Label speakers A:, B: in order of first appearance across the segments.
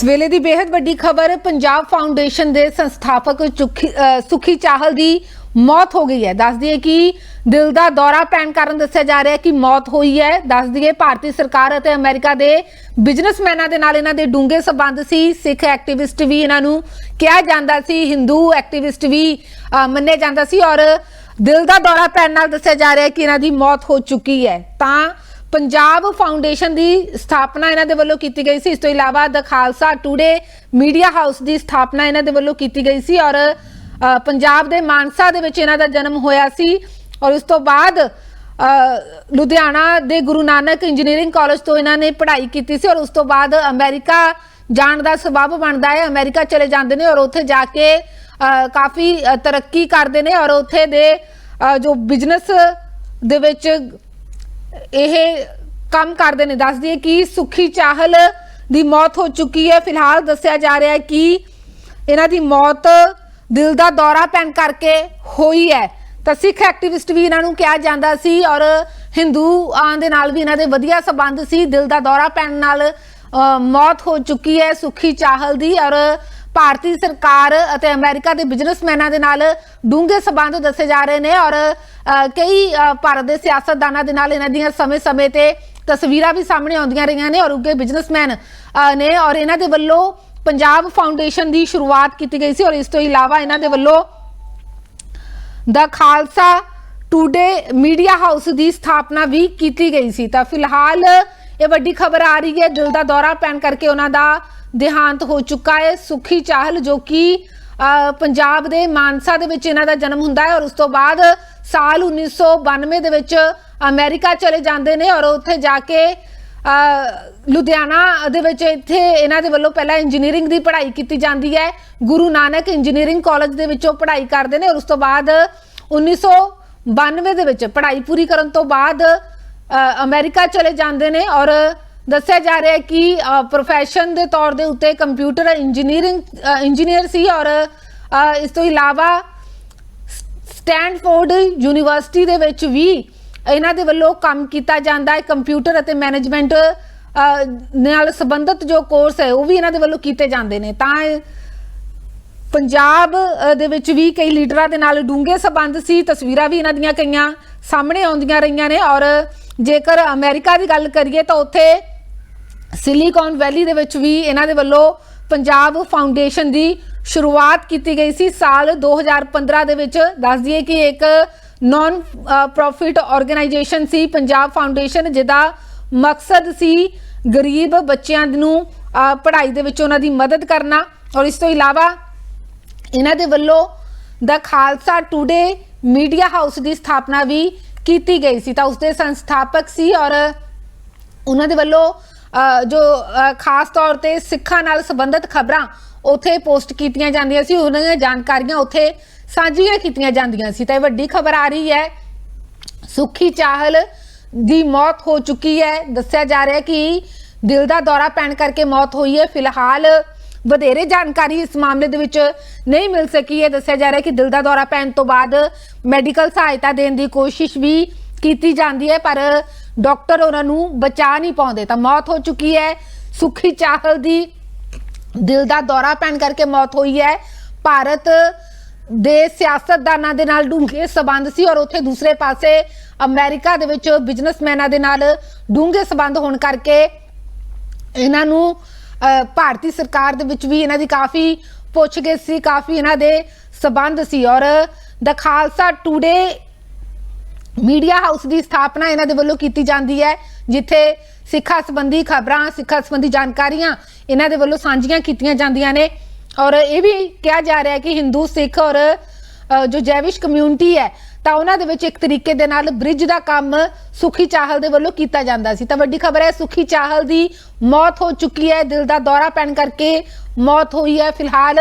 A: ਇਸ ਵੇਲੇ ਦੀ ਬੇहद ਵੱਡੀ ਖਬਰ ਪੰਜਾਬ ਫਾਊਂਡੇਸ਼ਨ ਦੇ ਸੰਸਥਾਪਕ ਸੁਖੀ ਚਾਹਲ ਦੀ ਮੌਤ ਹੋ ਗਈ ਹੈ। ਦੱਸ ਦਈਏ ਕਿ ਦਿਲ ਦਾ ਦੌਰਾ ਪੈਣ ਕਾਰਨ ਦੱਸਿਆ ਜਾ ਰਿਹਾ ਹੈ ਕਿ ਮੌਤ ਹੋਈ ਹੈ। ਦੱਸ ਦਈਏ ਭਾਰਤੀ ਸਰਕਾਰ ਅਤੇ ਅਮਰੀਕਾ ਦੇ ਬਿਜ਼ਨਸਮੈਨਾਂ ਦੇ ਨਾਲ ਇਹਨਾਂ ਦੇ ਡੂੰਘੇ ਸਬੰਧ ਸੀ। ਸਿੱਖ ਐਕਟਿਵਿਸਟ ਵੀ ਇਹਨਾਂ ਨੂੰ ਕਿਹਾ ਜਾਂਦਾ ਸੀ ਹਿੰਦੂ ਐਕਟਿਵਿਸਟ ਵੀ ਅਹ, ਮੰਨੇ ਜਾਂਦਾ ਸੀ ਔਰ ਦਿਲ ਦਾ ਦੌਰਾ ਪੈਣ ਨਾਲ ਦੱਸਿਆ ਜਾ ਰਿਹਾ ਹੈ ਕਿ ਇਹਨਾਂ ਦੀ ਮੌਤ ਹੋ ਚੁੱਕੀ ਹੈ। ਤਾਂ ਪੰਜਾਬ ਫਾਊਂਡੇਸ਼ਨ ਦੀ ਸਥਾਪਨਾ ਇਹਨਾਂ ਦੇ ਵੱਲੋਂ ਕੀਤੀ ਗਈ ਸੀ। ਇਸ ਤੋਂ ਇਲਾਵਾ the Khalsa today media house ਦੀ ਸਥਾਪਨਾ ਇਹਨਾਂ ਦੇ ਵੱਲੋਂ ਕੀਤੀ ਗਈ ਸੀ ਔਰ ਪੰਜਾਬ ਦੇ ਮਾਨਸਾ ਦੇ ਵਿੱਚ ਇਹਨਾਂ ਦਾ ਜਨਮ ਹੋਇਆ ਸੀ। ਔਰ ਉਸ ਤੋਂ ਬਾਅਦ ਲੁਧਿਆਣਾ ਦੇ ਗੁਰੂ ਨਾਨਕ ਇੰਜੀਨੀਅਰਿੰਗ ਕਾਲਜ ਤੋਂ ਇਹਨਾਂ ਨੇ ਪੜ੍ਹਾਈ ਕੀਤੀ ਸੀ। ਔਰ ਉਸ ਤੋਂ ਬਾਅਦ ਅਮਰੀਕਾ ਜਾਣ ਦਾ ਸਬਬ ਬਣਦਾ ਹੈ। ਅਮਰੀਕਾ ਚਲੇ ਜਾਂਦੇ ਨੇ ਔਰ ਉੱਥੇ ਜਾ ਕੇ ਕਾਫੀ ਤਰੱਕੀ ਕਰਦੇ ਨੇ। ਔਰ ਉੱਥੇ ਦੇ ਜੋ ਬਿਜ਼ਨਸ ਦੇ ਵਿੱਚ ਇਹ ਕੰਮ ਕਰਦੇ ਨੇ ਦੱਸ ਦਈਏ ਕਿ ਸੁਖੀ ਚਾਹਲ ਦੀ ਮੌਤ ਹੋ ਚੁੱਕੀ ਹੈ। ਫਿਲਹਾਲ ਦੱਸਿਆ ਜਾ ਰਿਹਾ ਹੈ ਕਿ ਇਹਨਾਂ ਦੀ ਮੌਤ ਦਿਲ ਦਾ ਦੌਰਾ ਪੈਣ ਕਰਕੇ ਹੋਈ ਹੈ। ਤਾਂ ਸਿੱਖ ਐਕਟਿਵਿਸਟ ਵੀ ਇਹਨਾਂ ਨੂੰ ਕਿਹਾ ਜਾਂਦਾ ਸੀ ਔਰ ਹਿੰਦੂਆਂ ਦੇ ਨਾਲ ਵੀ ਇਹਨਾਂ ਦੇ ਵਧੀਆ ਸਬੰਧ ਸੀ। ਦਿਲ ਦਾ ਦੌਰਾ ਪੈਣ ਨਾਲ ਮੌਤ ਹੋ ਚੁੱਕੀ ਹੈ ਸੁਖੀ ਚਾਹਲ ਦੀ ਔਰ ਭਾਰਤੀ ਸਰਕਾਰ ਅਤੇ ਅਮਰੀਕਾ ਦੇ ਬਿਜ਼ਨਸਮੈਨਾਂ ਦੇ ਨਾਲ ਡੂੰਘੇ ਸਬੰਧ ਦੱਸੇ ਜਾ ਰਹੇ ਨੇ ਔਰ ਕਈ ਭਾਰਤ ਦੇ ਸਿਆਸਤਦਾਨਾਂ ਦੇ ਨਾਲ ਇਹਨਾਂ ਦੀਆਂ ਸਮੇਂ-ਸਮੇਂ ਤੇ ਤਸਵੀਰਾਂ ਵੀ ਸਾਹਮਣੇ ਆਉਂਦੀਆਂ ਰਹੀਆਂ ਨੇ ਔਰ ਉੱਗੇ ਬਿਜ਼ਨਸਮੈਨ ਨੇ ਔਰ ਇਹਨਾਂ ਦੇ ਵੱਲੋਂ ਪੰਜਾਬ ਫਾਊਂਡੇਸ਼ਨ ਦੀ ਸ਼ੁਰੂਆਤ ਕੀਤੀ ਗਈ ਸੀ ਔਰ ਇਸ ਤੋਂ ਇਲਾਵਾ ਇਹਨਾਂ ਦੇ ਵੱਲੋਂ the Khalsa today media house ਦੀ ਸਥਾਪਨਾ ਵੀ ਕੀਤੀ ਗਈ ਸੀ। ਤਾਂ ਫਿਲਹਾਲ ਇਹ ਵੱਡੀ ਖਬਰ ਆ ਰਹੀ ਹੈ, ਦਿਲ ਦਾ ਦੌਰਾ ਪੈਣ ਕਰਕੇ ਉਹਨਾਂ ਦਾ ਦੇਹਾਂਤ ਹੋ ਚੁੱਕਾ ਹੈ। ਸੁਖੀ ਚਾਹਲ ਜੋ ਕਿ ਪੰਜਾਬ ਦੇ ਮਾਨਸਾ ਦੇ ਵਿੱਚ ਇਹਨਾਂ ਦਾ ਜਨਮ ਹੁੰਦਾ ਹੈ ਔਰ ਉਸ ਤੋਂ ਬਾਅਦ ਸਾਲ 1992 ਦੇ ਵਿੱਚ ਅਮਰੀਕਾ ਚਲੇ ਜਾਂਦੇ ਨੇ ਔਰ ਉੱਥੇ ਜਾ ਕੇ ਲੁਧਿਆਣਾ ਦੇ ਵਿੱਚ ਇੱਥੇ ਇਹਨਾਂ ਦੇ ਵੱਲੋਂ ਪਹਿਲਾਂ ਇੰਜੀਨੀਅਰਿੰਗ ਦੀ ਪੜ੍ਹਾਈ ਕੀਤੀ ਜਾਂਦੀ ਹੈ। ਗੁਰੂ ਨਾਨਕ ਇੰਜੀਨੀਅਰਿੰਗ ਕਾਲਜ ਦੇ ਵਿੱਚੋਂ ਪੜ੍ਹਾਈ ਕਰਦੇ ਨੇ ਔਰ ਉਸ ਤੋਂ ਬਾਅਦ 1992 ਦੇ ਵਿੱਚ ਪੜ੍ਹਾਈ ਪੂਰੀ ਕਰਨ ਤੋਂ ਬਾਅਦ ਅ, ਅਮਰੀਕਾ ਚਲੇ ਜਾਂਦੇ ਨੇ ਔਰ ਦੱਸਿਆ ਜਾ ਰਿਹਾ ਹੈ ਕਿ ਪ੍ਰੋਫੈਸ਼ਨ ਦੇ ਤੌਰ ਦੇ ਉੱਤੇ ਕੰਪਿਊਟਰ ਇੰਜੀਨੀਅਰਿੰਗ ਇੰਜੀਨੀਅਰ ਸੀ ਔਰ ਇਸ ਤੋਂ ਇਲਾਵਾ ਸਟੈਂਡਫੋਰਡ ਯੂਨੀਵਰਸਿਟੀ ਦੇ ਵਿੱਚ ਵੀ ਇਹਨਾਂ ਦੇ ਵੱਲੋਂ ਕੰਮ ਕੀਤਾ ਜਾਂਦਾ ਹੈ ਕੰਪਿਊਟਰ ਅਤੇ ਮੈਨੇਜਮੈਂਟ ਨਾਲ ਸੰਬੰਧਿਤ ਜੋ ਕੋਰਸ ਹੈ ਉਹ ਵੀ ਇਹਨਾਂ ਦੇ ਵੱਲੋਂ ਕੀਤੇ ਜਾਂਦੇ ਨੇ। ਤਾਂ ਪੰਜਾਬ ਦੇ ਵਿੱਚ ਵੀ ਕਈ ਲੀਡਰਾਂ ਦੇ ਨਾਲ ਡੂੰਘੇ ਸਬੰਧ ਸੀ, ਤਸਵੀਰਾਂ ਵੀ ਇਹਨਾਂ ਦੀਆਂ ਕਈਆਂ ਸਾਹਮਣੇ ਆਉਂਦੀਆਂ ਰਹੀਆਂ ਨੇ ਔਰ ਜੇਕਰ ਅਮਰੀਕਾ ਦੀ ਗੱਲ ਕਰੀਏ ਤਾਂ ਉੱਥੇ ਸਿਲੀਕਾਨ ਵੈਲੀ ਦੇ ਵਿੱਚ ਵੀ ਇਹਨਾਂ ਦੇ ਵੱਲੋਂ ਪੰਜਾਬ ਫਾਊਂਡੇਸ਼ਨ ਦੀ ਸ਼ੁਰੂਆਤ ਕੀਤੀ ਗਈ ਸੀ। ਸਾਲ 2015 ਦੇ ਵਿੱਚ ਦੱਸ ਦਈਏ ਕਿ ਇੱਕ ਨਾਨ ਪ੍ਰੋਫਿਟ ਆਰਗੇਨਾਈਜੇਸ਼ਨ ਸੀ ਪੰਜਾਬ ਫਾਊਂਡੇਸ਼ਨ ਜਿਹਦਾ ਮਕਸਦ ਸੀ ਗਰੀਬ ਬੱਚਿਆਂ ਨੂੰ ਪੜ੍ਹਾਈ ਦੇ ਵਿੱਚ ਉਹਨਾਂ ਦੀ ਮਦਦ ਕਰਨਾ। ਔਰ ਇਸ ਤੋਂ ਇਲਾਵਾ ਇਹਨਾਂ ਦੇ ਵੱਲੋਂ the Khalsa today media house ਦੀ ਸਥਾਪਨਾ ਵੀ ਕੀਤੀ ਗਈ ਸੀ। ਤਾਂ ਉਸ ਦੇ ਸੰਸਥਾਪਕ ਸੀ ਔਰ ਉਹਨਾਂ ਦੇ ਵੱਲੋਂ ਜੋ ਖਾਸ ਤੌਰ ਤੇ ਸਿੱਖਾਂ ਨਾਲ ਸੰਬੰਧਿਤ ਖਬਰਾਂ ਉਥੇ ਪੋਸਟ ਕੀਤੀਆਂ ਜਾਂਦੀਆਂ ਸੀ, ਉਹਨਾਂ ਦੀਆਂ ਜਾਣਕਾਰੀਆਂ ਉਥੇ ਸਾਂਝੀਆਂ ਕੀਤੀਆਂ ਜਾਂਦੀਆਂ ਸੀ। ਤਾਂ ਇਹ ਵੱਡੀ ਖਬਰ ਆ ਰਹੀ ਹੈ, ਸੁਖੀ ਚਾਹਲ ਦੀ ਮੌਤ ਹੋ ਚੁੱਕੀ ਹੈ। ਦੱਸਿਆ ਜਾ ਰਿਹਾ ਕਿ ਦਿਲ ਦਾ ਦੌਰਾ ਪੈਣ ਕਰਕੇ ਮੌਤ ਹੋਈ ਹੈ। ਫਿਲਹਾਲ ਵਧੇਰੇ ਜਾਣਕਾਰੀ ਇਸ ਮਾਮਲੇ ਦੇ ਵਿੱਚ ਨਹੀਂ ਮਿਲ ਸਕੀ ਹੈ। ਦੱਸਿਆ ਜਾ ਰਿਹਾ ਕਿ ਦਿਲ ਦਾ ਦੌਰਾ ਪੈਣ ਤੋਂ ਬਾਅਦ ਮੈਡੀਕਲ ਸਹਾਇਤਾ ਦੇਣ ਦੀ ਕੋਸ਼ਿਸ਼ ਵੀ ਕੀਤੀ ਜਾਂਦੀ ਹੈ, ਪਰ ਡਾਕਟਰ ਉਹਨਾਂ ਨੂੰ ਬਚਾ ਨਹੀਂ ਪਾਉਂਦੇ, ਤਾਂ ਮੌਤ ਹੋ ਚੁੱਕੀ ਹੈ। ਸੁਖੀ ਚਾਹਲ ਦੀ ਦਿਲ ਦਾ ਦੌਰਾ ਪੈਣ ਕਰਕੇ ਮੌਤ ਹੋਈ ਹੈ। ਭਾਰਤ ਦੇ ਸਿਆਸਤਦਾਨਾਂ ਦੇ ਨਾਲ ਡੂੰਘੇ ਸਬੰਧ ਸੀ ਔਰ ਉੱਥੇ ਦੂਸਰੇ ਪਾਸੇ ਅਮਰੀਕਾ ਦੇ ਵਿੱਚ ਬਿਜ਼ਨਸਮੈਨਾਂ ਦੇ ਨਾਲ ਡੂੰਘੇ ਸਬੰਧ ਹੋਣ ਕਰਕੇ ਇਹਨਾਂ ਨੂੰ ਭਾਰਤੀ ਸਰਕਾਰ ਦੇ ਵਿੱਚ ਵੀ ਇਹਨਾਂ ਦੀ ਕਾਫੀ ਪੁੱਛ ਪੁੱਛਗਿੱਛ ਸੀ, ਕਾਫੀ ਇਹਨਾਂ ਦੇ ਸਬੰਧ ਸੀ ਔਰ the Khalsa today media house ਦੀ ਸਥਾਪਨਾ ਇਹਨਾਂ ਦੇ ਵੱਲੋਂ ਕੀਤੀ ਜਾਂਦੀ ਹੈ, ਜਿੱਥੇ ਸਿੱਖਾਂ ਸੰਬੰਧੀ ਖਬਰਾਂ, ਸਿੱਖਾਂ ਸੰਬੰਧੀ ਜਾਣਕਾਰੀਆਂ ਇਹਨਾਂ ਦੇ ਵੱਲੋਂ ਸਾਂਝੀਆਂ ਕੀਤੀਆਂ ਜਾਂਦੀਆਂ ਨੇ। ਔਰ ਇਹ ਵੀ ਕਿਹਾ ਜਾ ਰਿਹਾ ਹੈ ਕਿ ਹਿੰਦੂ ਸਿੱਖ ਔਰ ਜੋ ਜੈਵਿਸ਼ ਕਮਿਊਨਿਟੀ ਹੈ, ਤਾਂ ਉਹਨਾਂ ਦੇ ਵਿੱਚ ਇੱਕ ਤਰੀਕੇ ਦੇ ਨਾਲ ਬ੍ਰਿਜ ਦਾ ਕੰਮ ਸੁਖੀ ਚਾਹਲ ਦੇ ਵੱਲੋਂ ਕੀਤਾ ਜਾਂਦਾ ਸੀ। ਤਾਂ ਵੱਡੀ ਖਬਰ ਹੈ, ਸੁਖੀ ਚਾਹਲ ਦੀ ਮੌਤ ਹੋ ਚੁੱਕੀ ਹੈ। ਦਿਲ ਦਾ ਦੌਰਾ ਪੈਣ ਕਰਕੇ ਮੌਤ ਹੋਈ ਹੈ। ਫਿਲਹਾਲ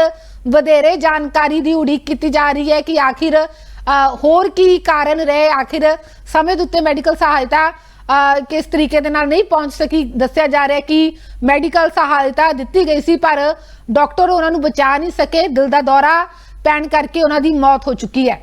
A: ਵਧੇਰੇ ਜਾਣਕਾਰੀ ਦੀ ਉਡੀਕ ਕੀਤੀ ਜਾ ਰਹੀ ਹੈ ਕਿ ਆਖਿਰ ਹੋਰ ਕੀ ਕਾਰਨ ਰਹੇ? ਆਖਿਰ ਸਮੇਂ ਦੇ ਉੱਤੇ ਮੈਡੀਕਲ ਸਹਾਇਤਾ ਕਿਸ ਤਰੀਕੇ ਦੇ ਨਾਲ ਨਹੀਂ ਪਹੁੰਚ ਸਕੀ? ਦੱਸਿਆ ਜਾ ਰਿਹਾ ਕਿ ਮੈਡੀਕਲ ਸਹਾਇਤਾ ਦਿੱਤੀ ਗਈ ਸੀ, ਪਰ ਡਾਕਟਰ ਉਹਨਾਂ ਨੂੰ ਬਚਾ ਨਹੀਂ ਸਕੇ। ਦਿਲ ਦਾ ਦੌਰਾ ਪੈਣ ਕਰਕੇ ਉਹਨਾਂ ਦੀ ਮੌਤ ਹੋ ਚੁੱਕੀ ਹੈ।